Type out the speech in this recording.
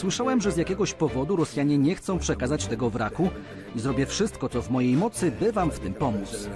Słyszałem, że z jakiegoś powodu Rosjanie nie chcą przekazać tego wraku i zrobię wszystko, co w mojej mocy, by wam w tym pomóc.